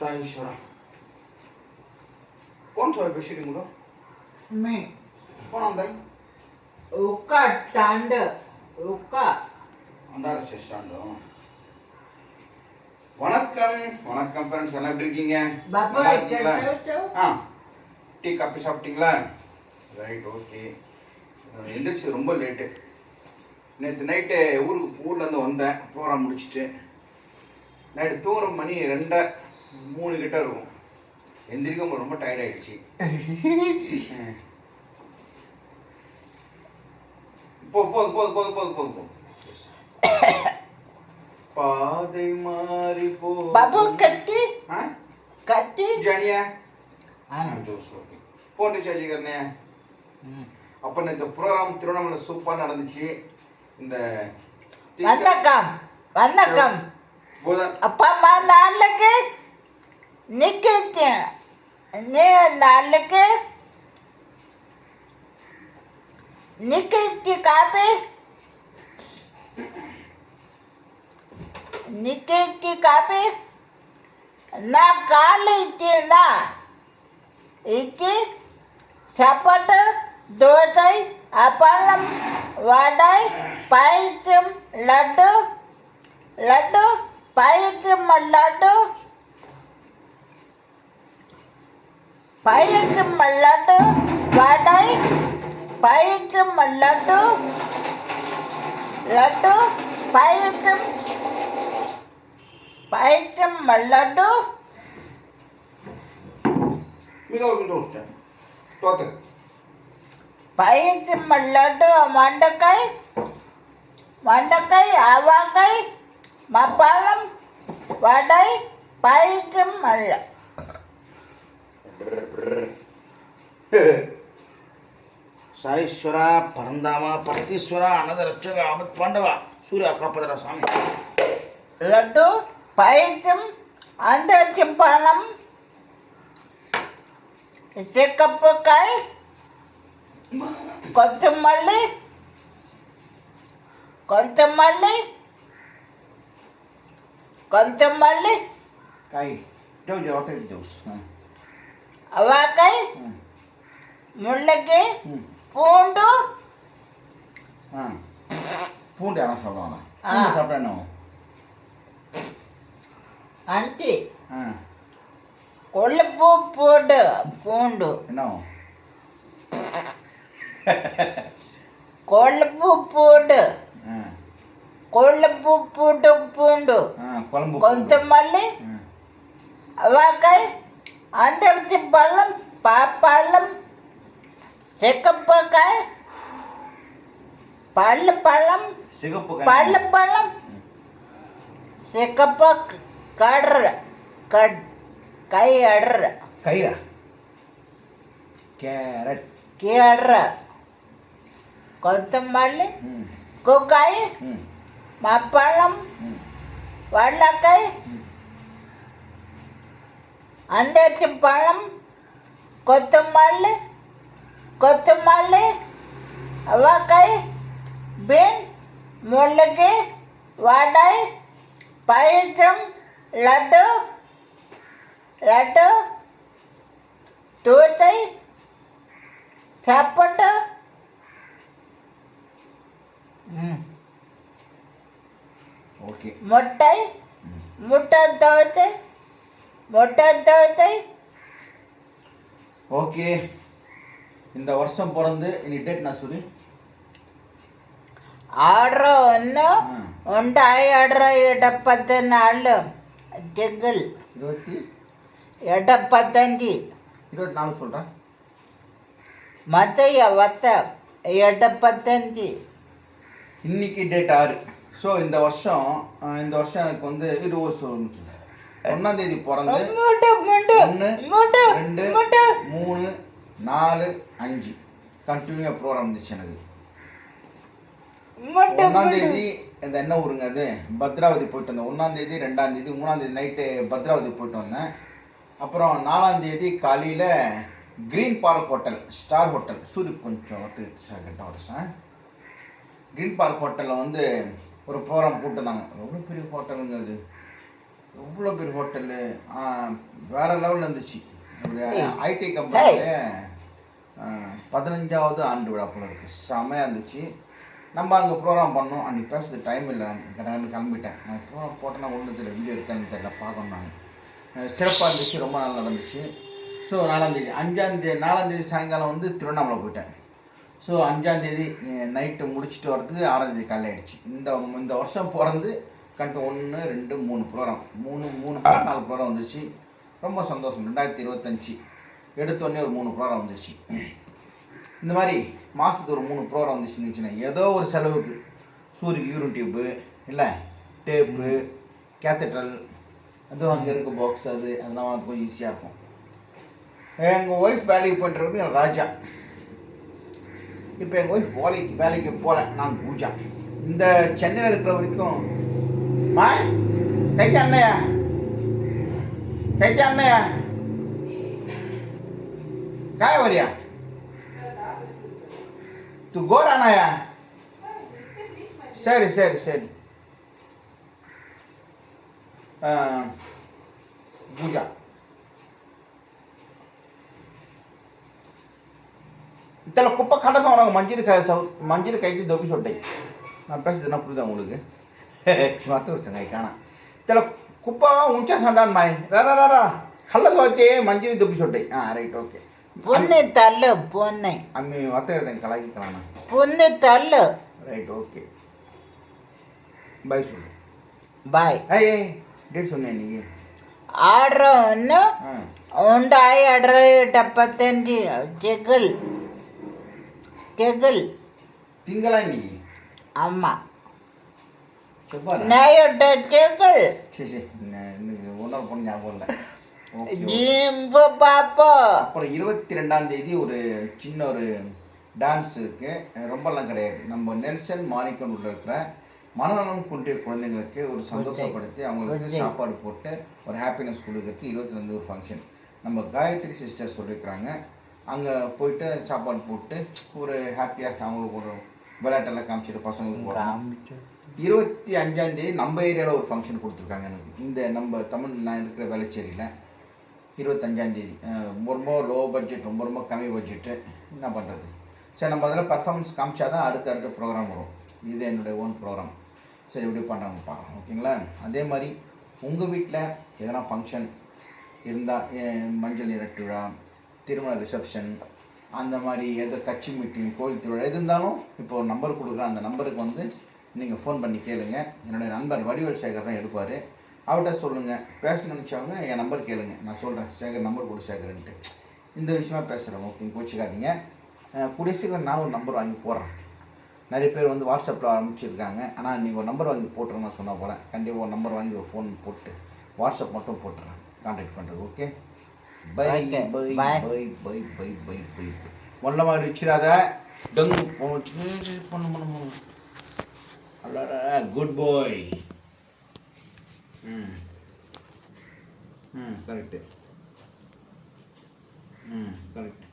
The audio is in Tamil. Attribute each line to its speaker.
Speaker 1: 자, 이시라 કોણ
Speaker 2: થયો
Speaker 1: બેસી રીંગડો
Speaker 2: મેં કોણ અંદાઈ
Speaker 1: ઓકા સ્ટાન્ડ வணக்கம் வணக்கம் ஃப்ரெண்ட்ஸ் எல்லாம் எப்படி இருக்கீங்க
Speaker 2: பாப்பா
Speaker 1: ஆ டீ காஃபி சாப்பிட்டீங்களா ரைட் ஓகே எந்திரிச்சு ரொம்ப லேட்டு நேற்று நைட்டு ஊருக்கு ஊர்லேருந்து வந்தேன். ப்ரோக்ராம் முடிச்சுட்டு. நைட்டு தூரம் மணி ரெண்டரை. மூணு கிட்ட இருக்கும். எந்திரிக்க ரொம்ப டயர்ட் ஆயிடுச்சு. போதும் போது போது போது போது போதும் போதும் பாதை மாறி போ. பாபு
Speaker 2: கத்தி.
Speaker 1: கட்டி
Speaker 2: ஜானியா?
Speaker 1: Jose okay. போட்டு சார்ஜ் கரனே அப்போ இந்த ப்ரோக்ராம் திருவண்ணாமலை சூப்பராக நடந்துச்சு. இந்த
Speaker 2: வணக்கம். வணக்கம். அப்பா நாளைக்கு निकते, ने लाल के निकते कापे निकते कापे, ना काल इते ना इते सपट దోసై అపళం వడై పైత్యం లడ్డు లడ్డు పైత్యం లడ్డు பயிற்று மல்லாட்டு வடை பயிற்றும் லட்டு லட்டு பயிற்றும் பயிற்றும் லட்டு
Speaker 1: பயிற்றும் லட்டு மண்டக்காய் மண்டக்காய்
Speaker 2: அவாக்காய் மப்பாளம் வடை பயிற்றும் மல்லம் మపాలం వడై పాయసం మళ్ళ
Speaker 1: సాయేశ్వర పరందామ పరతీశ్వర అన్నద రక్షక ఆపత్ పాండవ సూర్య కాపదరా స్వామి
Speaker 2: లడ్డు పాయసం అందచింపాలం చెక్కప్పకాయ కొంచెం మళ్ళీ కొంచెం మళ్ళీ కొంచెం మళ్ళీ
Speaker 1: కాయి జవు జవు అత్త జవు
Speaker 2: అవాకాయ முள்ளக்கு பூண்டு. ஆ.
Speaker 1: பூண்டு யாரும்
Speaker 2: சாப்பிடுவாங்களா
Speaker 1: பூண்டு சாப்பிட்டா என்ன
Speaker 2: அந்தி.
Speaker 1: ஆ.
Speaker 2: கொழுப்பு பூண்டு பூண்டு.
Speaker 1: என்ன கொழுப்பு
Speaker 2: பூண்டு. கொழுப்பு பூண்டு
Speaker 1: பூண்டு. கொழம்பு
Speaker 2: கொத்தமல்லி
Speaker 1: வாக்காய்
Speaker 2: அந்த பழம் பழம் சிகப்பு காய் பல்லு பழம்
Speaker 1: சிகப்பு
Speaker 2: பல்லு பழம் சிகப்பு கடுற. கட். கை அடுற.
Speaker 1: கயிறா கேரட்.
Speaker 2: கீழற கொத்தமல்லி. கொக்காய்.
Speaker 1: மப்பழம்.
Speaker 2: வள்ளக்காய்.
Speaker 1: அந்தாச்சி
Speaker 2: பழம். கொத்தமல்லி.
Speaker 1: கொத்தமல்லி
Speaker 2: அவக்காய் பீன் முள்ளங்கி வடை பாயசம் லட்டு லட்டு தூத்தை சாப்பாட்டு முட்டை முட்டை தவிர்த்து முட்டை தவிர்த்து
Speaker 1: ஓகே இந்த வருஷம் பிறந்து இனி டேட் நான் சொல்லி?
Speaker 2: ಆರ್ಡ್ರ್
Speaker 1: ಒಂದು
Speaker 2: ಒಂದು ಎರಡ್ರ ಎಡಪ್ಪತ್ತ ನಾಳು ಜಗ್ಗಲ್
Speaker 1: இருபத்தி?
Speaker 2: ಎಡಪ್ಪತ್ತಂಜಿ
Speaker 1: இருபத்தி நாலு சொல்கிறேன்
Speaker 2: ಮತ್ತೆ வத்த ಎಡಪ್ಪತ್ತಂಜಿ
Speaker 1: இன்னைக்கு டேட் ஆறு. ஸோ இந்த வருஷம் இந்த வருஷம் எனக்கு வந்து இது ஒரு சொல்லு. ஒன்றாம் தேதி பிறந்து ஒன்று ரெண்டு
Speaker 2: முட்டு.
Speaker 1: மூணு நாலு அஞ்சு. கண்டினியூ ப்ரோக்ராம் இருந்துச்சு எனக்கு
Speaker 2: மூட்டு
Speaker 1: ஒன்றாம் தேதி இந்த என்ன ஊருங்க அது? பத்ராவதி போயிட்டு வந்தேன். ஒன்றாம் தேதி ரெண்டாம் தேதி மூணாம் தேதி நைட்டு பத்ராவதி போயிட்டு வந்தேன். அப்புறம் நாலாம் தேதி காலையில் Green Park hotel star hotel சூரிய கொஞ்சம் செகண்ட் வருஷம் க்ரீன் பார்க் ஹோட்டலில் வந்து ஒரு ப்ரோக்ராம் போட்டிருந்தாங்க. எவ்வளோ பெரிய ஹோட்டலுங்க அது? எவ்வளோ பெரிய ஹோட்டலு வேற லெவலில் இருந்துச்சு. ஒரு. ஐடி கம்பெனியில் பதினஞ்சாவது ஆண்டு விழா போல இருக்கு. செமையாக இருந்துச்சு. நம்ம அங்கே ப்ரோக்ராம் பண்ணோம். அன்றைக்கி பேசுறது டைம் இல்லை. கடன்னு கிளம்பிட்டேன். நான் ப்ரோக்ராம் போட்டேன்னா ஒன்றும் தெரியல. வீடியோ இருக்கான்னு தெரியல. பார்க்கணும் நான். சிறப்பாக இருந்துச்சு. ரொம்ப நல்லா நடந்துச்சு. ஸோ நாலாந்தேதி அஞ்சாந்தேதி நாலாந்தேதி சாயங்காலம் வந்து திருவண்ணாமலை போயிட்டேன். ஸோ அஞ்சாந்தேதி நைட்டு முடிச்சுட்டு வரதுக்கு ஆறாந்தேதி காலையில் ஆகிடுச்சு இந்த இந்த வருஷம் பிறந்து கண்டு ஒன்று ரெண்டு மூணு ப்ரோக்ராம் மூணு மூணு நாலு ப்ரோக்ராம் வந்துச்சு. ரொம்ப சந்தோஷம். ரெண்டாயிரத்தி இருபத்தஞ்சி எடுத்தோடனே ஒரு மூணு ப்ரோக்ராம் வந்துச்சு. இந்த மாதிரி மாதத்துக்கு ஒரு மூணு ப்ரோக்ராம் வந்துச்சு ஏதோ ஒரு செலவுக்கு சூரிய யூரின் டியூப்பு இல்லை டேப்பு கேத்தட்ரல் அதுவும் அங்கே இருக்க பாக்ஸ் அது அதெல்லாம் அது கொஞ்சம் ஈஸியாக இருக்கும். எங்கள் ஒய்ஃப் வேலைக்கு போய்ட்டு என் ராஜா. இப்போ எங்கள் ஒய்ஃப் வேலைக்கு வேலைக்கு போகல நான் பூஜா. இந்த சென்னையில் இருக்கிற வரைக்கும் மா கைக்கு அண்ணையா? கைக்கு அண்ணையா? காய வரியா? तू गोर अनाया சரி சரி சரி. பூஜா. त्याला कुप्पा खाडा सांगा मंजिरी काय साऊथ मंजिरी काहीतरी दोघी सोडाय நான் பேசுறது என்ன புரியுதா உங்களுக்கு? மாத்த ஒருத்தங்க காணா. त्याला குப்பா உஞ்சா சண்டான் மாய். ரா ரா ரா கள்ள தோத்தே மஞ்சள் தொப்பி சொட்டை. ஆ ரைட் ஓகே
Speaker 2: பொண்ணு தள்ள பொண்ணை.
Speaker 1: அம்மி ஒத்த எடுத்தேன் கலாய்க்கலாம்
Speaker 2: பொண்ணு தள்ள.
Speaker 1: ரைட் ஓகே பாய் சொல்லு.
Speaker 2: பாய்
Speaker 1: ஏய் டேட் சொன்னேன் நீங்கள்
Speaker 2: ఆర్డర్ను
Speaker 1: ఉండాయి
Speaker 2: ఆర్డర్ డెబ్బత్తഞ്ചు
Speaker 1: చెగుల్ చెగుల్ తింగలని అమ్మ చెప్పాలి నా చెగుల్
Speaker 2: ఉన్నారు జ్ఞాపకం
Speaker 1: அப்புறம் இருபத்தி ரெண்டாம் தேதி ஒரு சின்ன ஒரு டான்ஸ் இருக்கு. ரொம்பலாம் கிடையாது. நம்ம நெல்சன் மாணிக்கம் உள்ள இருக்கிற மனநலம் குன்றிய குழந்தைங்களுக்கு ஒரு சந்தோஷப்படுத்தி அவங்களுக்கு சாப்பாடு போட்டு ஒரு ஹாப்பினஸ் கொடுக்கறதுக்கு இருபத்தி ரெண்டு ஒரு ஃபங்க்ஷன் நம்ம காயத்ரி சிஸ்டர் சொல்லியிருக்கிறாங்க. அங்கே போயிட்டு சாப்பாடு போட்டு ஒரு ஹாப்பியாக அவங்களுக்கு ஒரு விளையாட்டெல்லாம் காமிச்சிட்டு பசங்களுக்கு போகிறாங்க இருபத்தி அஞ்சாந்தேதி நம்ம ஏரியாவில் ஒரு ஃபங்க்ஷன் கொடுத்துருக்காங்க எனக்கு. இந்த நம்ம தமிழ் நான் இருக்கிற வேலைச்சேரியில் இருபத்தஞ்சாந்தேதி ரொம்ப லோ பட்ஜெட் ரொம்ப ரொம்ப கம்மி பட்ஜெட்டு என்ன பண்ணுறது சரி நம்ம அதில் பர்ஃபார்மன்ஸ் காமிச்சா தான் அடுத்த அடுத்த ப்ரோக்ராம் வரும். இது என்னுடைய ஓன் ப்ரோக்ராம் சரி இப்படி பண்ணுறாங்க பார்க்கலாம். ஓகேங்களா? அதே மாதிரி உங்கள் வீட்டில் எதனா ஃபங்க்ஷன் இருந்தால் மஞ்சள் நீரட்டு விழா திருமண ரிசப்ஷன் அந்த மாதிரி எது கட்சி மீட்டிங் கோயில் திருவிழா எது இருந்தாலும் இப்போ ஒரு நம்பர் கொடுக்குறேன். அந்த நம்பருக்கு வந்து நீங்கள் ஃபோன் பண்ணி கேளுங்க. என்னுடைய நண்பர் வடிவேல் சேகர் தான் எடுப்பார். அவர்கிட்ட சொல்லுங்கள் பேச நினச்சவங்க என் நம்பர் கேளுங்க. நான் சொல்கிறேன் சேகர் நம்பர் கொடு சேகர்ன்ட்டு. இந்த விஷயமா பேசுகிறேன் ஓகே கோச்சிக்காதீங்க. கூடிய சீக்கிரம் நான் ஒரு நம்பர் வாங்கி போடுறேன். நிறைய பேர் வந்து வாட்ஸ்அப்பில் ஆரம்பிச்சிருக்காங்க ஆனால் நீங்கள் ஒரு நம்பர் வாங்கி போட்டுருங்க சொன்னால் போல். கண்டிப்பாக ஒரு நம்பர் வாங்கி ஒரு ஃபோன் போட்டு வாட்ஸ்அப் மட்டும் போட்டுறேன். கான்டாக்ட் பண்ணுறது
Speaker 2: okay
Speaker 1: bye
Speaker 2: bye
Speaker 1: bye. Bye bye bye bye bye ஒன்றை மாதிரி வச்சிடாத டங்கு பண்ணு பண்ணு பண்ணு. குட் பாய் ம் ம் கரெக்டு ம் கரெக்ட்